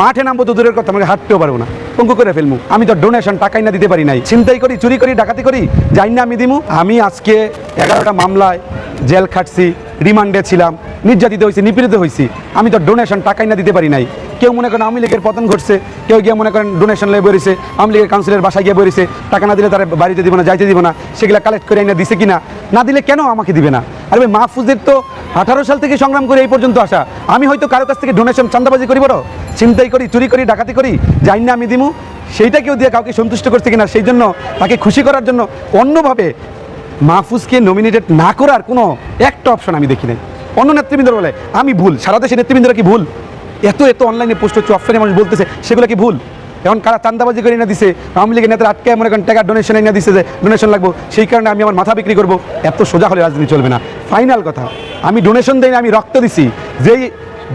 মাঠে নামবো তো দূরের কথা, আমাকে হাঁটতেও পারব না। পঙ্কু করে ফেলব আমি তো ডোনেশন টাকাই না দিতে পারি নাই। চিন্তাই করি, চুরি করি, ডাকাতি করি, যাই না আমি দিমু। আমি আজকে এগারোটা মামলায় জেল খাটছি, রিমান্ডে ছিলাম, নির্যাতিত হয়েছি নিপীড়িত হয়েছি আমি তো ডোনেশন টাকাই না দিতে পারি নাই। কেউ মনে করেন আওয়ামী লীগের পতন ঘটছে, কেউ গিয়ে মনে করেন ডোনেশন লেগে বেরিয়েছে আওয়ামী লীগের কাউন্সিলের বাসায় গিয়ে বেরিয়েছে টাকা না দিলে তারা বাড়িতে দিব না, যাইতে দিব না, সেগুলো কালেক্ট করে এনে দিছে কিনা, না দিলে কেন আমাকে দিবে না? আর ভাই মাহফুজের তো আঠারো সাল থেকে সংগ্রাম করে এই পর্যন্ত আসা, আমি হয়তো কারও কাছ থেকে ডোনেশন চান্দাবাজি করি বড় চিন্তাই করি, চুরি করি, ডাকাতি করি, যাই না আমি দিমু, সেইটা কেউ দিয়ে কাউকে সন্তুষ্ট করছে কিনা, সেই জন্য তাকে খুশি করার জন্য অন্যভাবে মাহফুজকে নমিনেটেড না করার কোনো একটা অপশন আমি দেখি নাই। অন্য নেতৃবৃন্দ বলে, আমি ভুল, সারা দেশের নেতৃবৃন্দরা কি ভুল? এত এত অনলাইনে পোস্ট হচ্ছে অফলাইনে মানুষ বলতেছে, সেগুলো কি ভুল? এখন কারা চান্দাবাজি করে না দিছে? আওয়ামী লীগের নেতারা আটকে মনে করেন টাকা ডোনেশন এনে দিছে যে ডোনেশন লাগবো। সেই কারণে আমি আমার মাথা বিক্রি করব। এত সোজা হলে রাজনীতি চলবে না। ফাইনাল কথা, আমি ডোনেশন দেই না, আমি রক্ত দিছি। যেই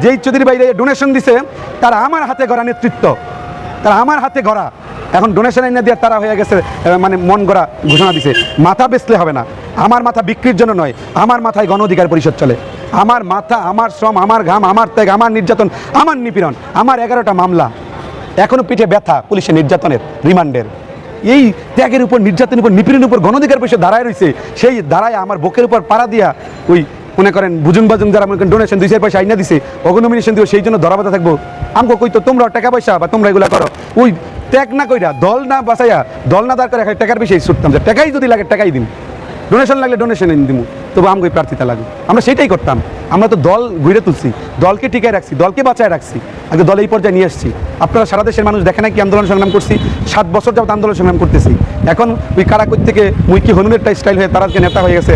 যেই চৌধুরী বাইরে ডোনেশন দিছে, তারা আমার হাতে গড়া নেতৃত্ব। তারা আমার হাতে গড়া। এখন ডোনেশন এনে দিয়ে তারা হয়ে গেছে মানে মন গড়া ঘোষণা দিছে। মাথা বেচলে হবে না। আমার মাথা বিক্রির জন্য নয়, আমার মাথায় গণ অধিকার পরিষদ চলে। আমার মাথা, আমার শ্রম, আমার ঘাম, আমার ত্যাগ, আমার নির্যাতন, আমার নিপীড়ন, আমার এগারোটা মামলা এখনও পিঠে ব্যথা পুলিশের নির্যাতনের, রিমান্ডের। এই ত্যাগের উপর, নির্যাতনের উপর, নিপীড়নের উপর গণধিকার পরিষদ দাঁড়ায় রয়েছে সেই দাঁড়ায় আমার বুকের উপর পাড়া দিয়া ওই, মনে করেন, বুজুং বাজুং যারা মনে করেন ডোনেশন দুই চার পয়সা আইনা দিছে অগনমিনেশন দিব সেই জন্য ধরাবাধা থাকব। আমাকে কই তো তোমরা টাকা পয়সা বা তোমরা এগুলা করো। ওই ত্যাগ না কইরা, দল না বাঁচাইয়া, দল না দাঁড় করে টাকার বেশি ছুটতাম যে, টাকাই যদি লাগে, টাকাই দিন ডোনেশন লাগলে ডোনেশন দিব তবু ওই প্রার্থিতা লাগবে। আমরা সেটাই করতাম। আমরা তো দল ঘুরে তুলছি, দলকে টিকায় রাখছি, দলকে বাঁচায় রাখছি। আগে দল এই পর্যায়ে নিয়ে আসছি। আপনারা সারা দেশের মানুষ দেখে নাকি আন্দোলন সংগ্রাম করছি? সাত বছর যাবত আন্দোলন সংগ্রাম করতেছি। এখন ওই কারাকর থেকে মুইকি হনুমেরটা হনুমের স্টাইল হয়ে তারা নেতা হয়ে গেছে।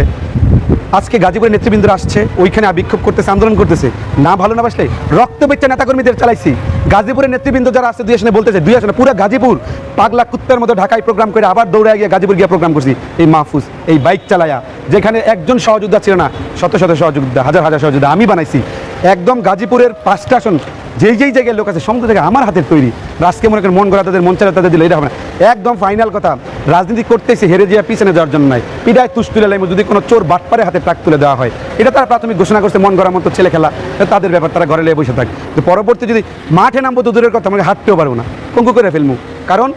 আজকে গাজীপুরের নেতৃবৃন্দরা আসছে, ওইখানে বিক্ষোভ করতেছে, আন্দোলন করতেছে। না ভালো না বাসলে রক্ত বেচ্চা নেতাকর্মীদের চালাইছি। গাজীপুরের নেতৃবৃন্দ যারা আসছে দুই আসনে বলতেছে, দুই আসনে, পুরো গাজীপুর পাগলা কুত্তার মতো ঢাকায় প্রোগ্রাম করে আবার দৌড়ায় গিয়ে গাজীপুর গিয়ে প্রোগ্রাম করছি। এই মাহফুজ, এই বাইক চালায়া, যেখানে একজন সহযোদ্ধা ছিল না, শত শত সহযোদ্ধা, হাজার হাজার সহযোদ্ধা আমি বানাইছি। একদম গাজীপুরের পাঁচটা আসন যেই যেই জায়গায় লোক আছে, সমস্ত জায়গায় আমার হাতের তৈরি। রাজকে মনে করেন মন করা তাদের, মন চালা তাদের দিলে এটা হবে না। একদম ফাইনাল কথা, রাজনীতি করতেছে, হেরে যাওয়া পিছনে যাওয়ার জন্য নয় পিডায় তুষ তুলে লাইমু, যদি কোনো চোর বাটপারে হাতে ট্রাক তুলে দেওয়া হয়। এটা তারা প্রাথমিক ঘোষণা করছে, মন করার মতো ছেলে খেলা। তাদের ব্যাপার, তারা ঘরে লেগে বসে থাকে। পরবর্তী যদি মাঠে নামবো, তো দূরের কথা, আমাকে হাঁটতেও পারব না। পঙ্কু করে ফেলব কারণ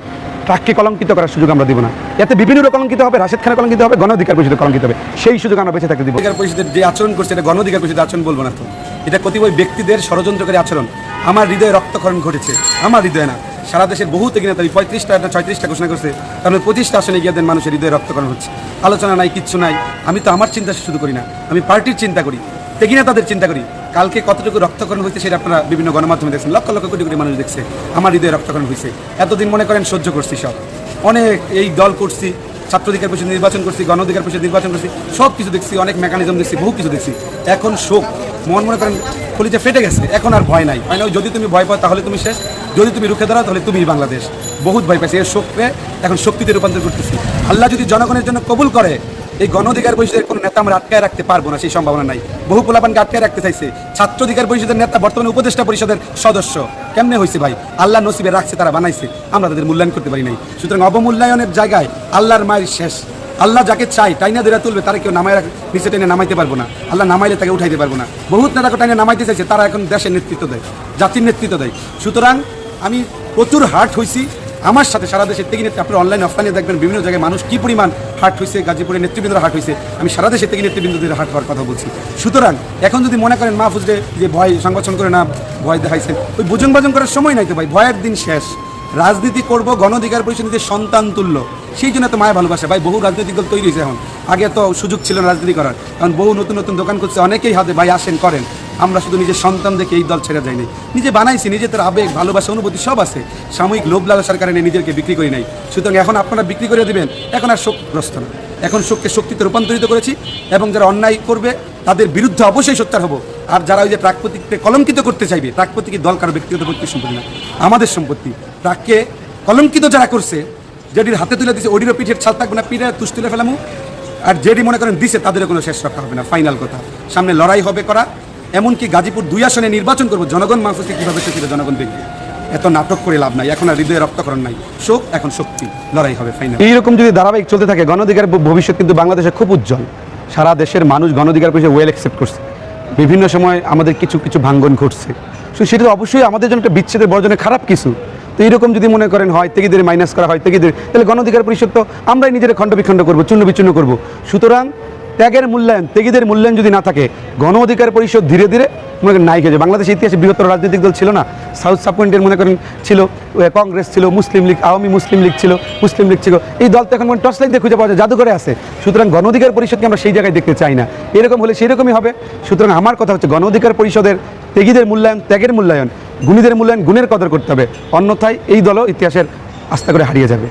ট্রাককে কলঙ্কিত করার সুযোগ আমরা দিব না। এতে বিভিন্ন কলঙ্কিত হবে, রাশেদ খানে কলঙ্কিত হবে গণ অধিকার পরিষদে কলঙ্কিত হবে। সেই সুযোগ আমরা বেঁচে থাকতে দিব। অধিকার পরিষদের যে আচরণ করছে, এটা গণ অধিকার পরিষদের আচরণ বলব না তো। এটা কতিপয় ব্যক্তিদের ষড়যন্ত্রকারী আচরণ। আমার হৃদয়ে রক্তক্ষরণ ঘটেছে। আমার হৃদয়ে না। সারা দেশের বহু থেকে নেতা পঁয়ত্রিশটা না ছয়ত্রিশটা ঘোষণা করছে। কারণ পঁচিশটা আসনে গিয়ে মানুষের হৃদয়ে রক্তক্ষরণ হচ্ছে। আলোচনা নাই, কিচ্ছু নাই। আমি তো আমার চিন্তা শুধু করি না। আমি পার্টির চিন্তা করি। তেগি নেতাদের চিন্তা করি। কালকে কতটুকু রক্তক্ষরণ হয়েছে সেটা আপনারা বিভিন্ন গণমাধ্যমে দেখছেন। লক্ষ লক্ষ কোটি কোটি মানুষ দেখছে, আমার হৃদয়ে রক্তক্ষরণ হয়েছে। এতদিন মনে করেন সহ্য করছি সব। অনেক এই দল করছি ছাত্র অধিকার পরিষদ নির্বাচন করছি, গণ অধিকার পরিষদ নির্বাচন করছি, সব কিছু দেখছি, অনেক মেকানিজম দেখছি, বহু কিছু দেখছি। এখন শোক, মন মনে করেন কলিজা ফেটে গেছে, এখন আর ভয় নাই। হয় যদি তুমি ভয় পাও তাহলে তুমি শেষ, যদি তুমি রুখে দাঁড়াও তাহলে তুমি বাংলাদেশ। বহুত ভয় পাইছে এর শোককে এখন শক্তিতে রূপান্তর করতেছি। আল্লাহ যদি জনগণের জন্য কবুল করে এই গণ অধিকার পরিষদের কোনো নেতা আমরা আটকায় রাখতে পারব না, সেই সম্ভাবনা নাই। বহু পোলাপানকে আটকায় রাখতে চাইছে। ছাত্র অধিকার পরিষদের নেতা বর্তমানে উপদেষ্টা পরিষদের সদস্য। কেমনে হয়েছে ভাই? আল্লাহ নসিবে রাখছে, তারা বানাইছে। আমরা তাদের মূল্যায়ন করতে পারি নাই। সুতরাং অবমূল্যায়নের জায়গায় আল্লাহর মায়ের শেষ। আল্লাহ যাকে চাই টাইনা ধরে তুলবে, তারা কেউ নামায় নিচে টেনে নামাইতে পারব না। আল্লাহ নামাইলে তাকে উঠাইতে পারব না। বহুত নেতাকে টাইনে নামাইতে চাইছে, তারা এখন দেশের নেতৃত্ব দেয়, জাতির নেতৃত্ব দেয়। সুতরাং আমি প্রচুর হার্ট হয়েছি আমার সাথে সারা দেশের থেকে নেতৃত্ব আপনার অনলাইন অফলাইনে দেখবেন বিভিন্ন জায়গায় মানুষ কি পরিমাণ হাট হয়েছে গাজীপুরের নেতৃবৃন্দরা হাট হয়েছে আমি সারা দেশের থেকে নেতৃবৃন্দদের হাট হওয়ার কথা বলছি। সুতরাং, এখন যদি মনে করেন মাহফুজরে যে ভয় সংগঠন করে না, ভয় দেখাইছেন ওই বুজুং বাজুং করার সময় নাই তো ভাই, ভয়ের দিন শেষ। রাজনীতি করব গণ অধিকার নিজের সন্তান তুল্য, সেই জন্য তো মায় ভালোবাসে। ভাই, বহু রাজনৈতিক দল তৈরি হয়েছে এখন। আগে তো সুযোগ ছিল রাজনীতি করার। কারণ বহু নতুন নতুন দোকান করছে অনেকেই হাতে ভাই আসেন, করেন। আমরা শুধু নিজের সন্তান দেখে এই দল ছেড়ে যাইনি নিজে বানাইছি, নিজে তার আবেগ, ভালোবাসা, অনুভূতি সব আছে। সাময়িক লোভ লালসার কারণে নিজেকে বিক্রি করি নাই। সুতরাং এখন আপনারা বিক্রি করে দিবেন, এখন আর শোকগ্রস্ত না। এখন শোককে শক্তিতে রূপান্তরিত করেছি এবং যারা অন্যায় করবে, তাদের বিরুদ্ধে অবশ্যই সোচ্চার হব। আর যারা ওই যে প্রাকৃতিককে কলঙ্কিত করতে চাইবে, প্রাকৃতিক দল কারও ব্যক্তিগত ব্যক্তির সম্পত্তি না? আমাদের সম্পত্তি। প্রাককে কলঙ্কিত যারা করছে যেটির হাতে তুলে দিছে, ওডিরও পিঠের ছাল থাকবে না পিঠে তুষ তুলে ফেলামু। আর যেটি মনে করেন দিছে, তাদেরও কোনো শেষ রক্ষা হবে না, ফাইনাল কথা। সামনে লড়াই হবে করা এমনকি গাজীপুর দুই আসনে নির্বাচন করব, জনগণ মাহফুজকে কীভাবে সেটি জনগণ দেখবে। এত নাটক করে লাভ নাই, এখন আর হৃদয়ে রক্তকরণ নাই। শোক, এখন শক্তি, লড়াই হবে ফাইনাল এইরকম যদি ধারাবাহিক চলতে থাকে গণ অধিকার ভবিষ্যৎ কিন্তু বাংলাদেশে খুব উজ্জ্বল। সারা দেশের মানুষ গণ অধিকার পরিষদ ওয়েল অ্যাকসেপ্ট করছে। বিভিন্ন সময় আমাদের কিছু কিছু ভাঙ্গন ঘটছে। সো সেটা তো অবশ্যই আমাদের জন্য একটা বিচ্ছেদের বর্জনের খারাপ কিছু। তো এইরকম যদি মনে করেন হয় তেগিদের মাইনাস করা হয় তেগিদের তাহলে গণ অধিকার পরিষদ তো আমরাই নিজেরা খণ্ড বিখণ্ড করব, চূর্ণ বিচ্ছিন্ন করব। সুতরাং ত্যাগের মূল্যায়ন তেগিদের মূল্যায়ন যদি না থাকে, গণ অধিকার পরিষদ ধীরে ধীরে মনে নাই হয়ে বাংলাদেশের ইতিহাসে বৃহত্তর রাজনৈতিক দল ছিল না। সাউথ সাপয়েন্টের মনে করেন ছিল কংগ্রেস ছিল, মুসলিম লীগ, আওয়ামী মুসলিম লীগ ছিল, মুসলিম লীগ ছিল। এই দল তো এখন টর্চ লাইন দিয়ে খুঁজে পাওয়া যায়, জাদুঘরে আছে। সুতরাং গণ অধিকার পরিষদকে আমরা সেই জায়গায় দেখতে চাই না। এরকম হলে সেরকমই হবে। সুতরাং আমার কথা হচ্ছে গণ অধিকার পরিষদের তেগিদের মূল্যায়ন, ত্যাগের মূল্যায়ন, গুণীদের মূল্যায়ন, গুণের কদর করতে হবে। অন্যথায় এই দলও ইতিহাসের আস্থা করে হারিয়ে যাবে।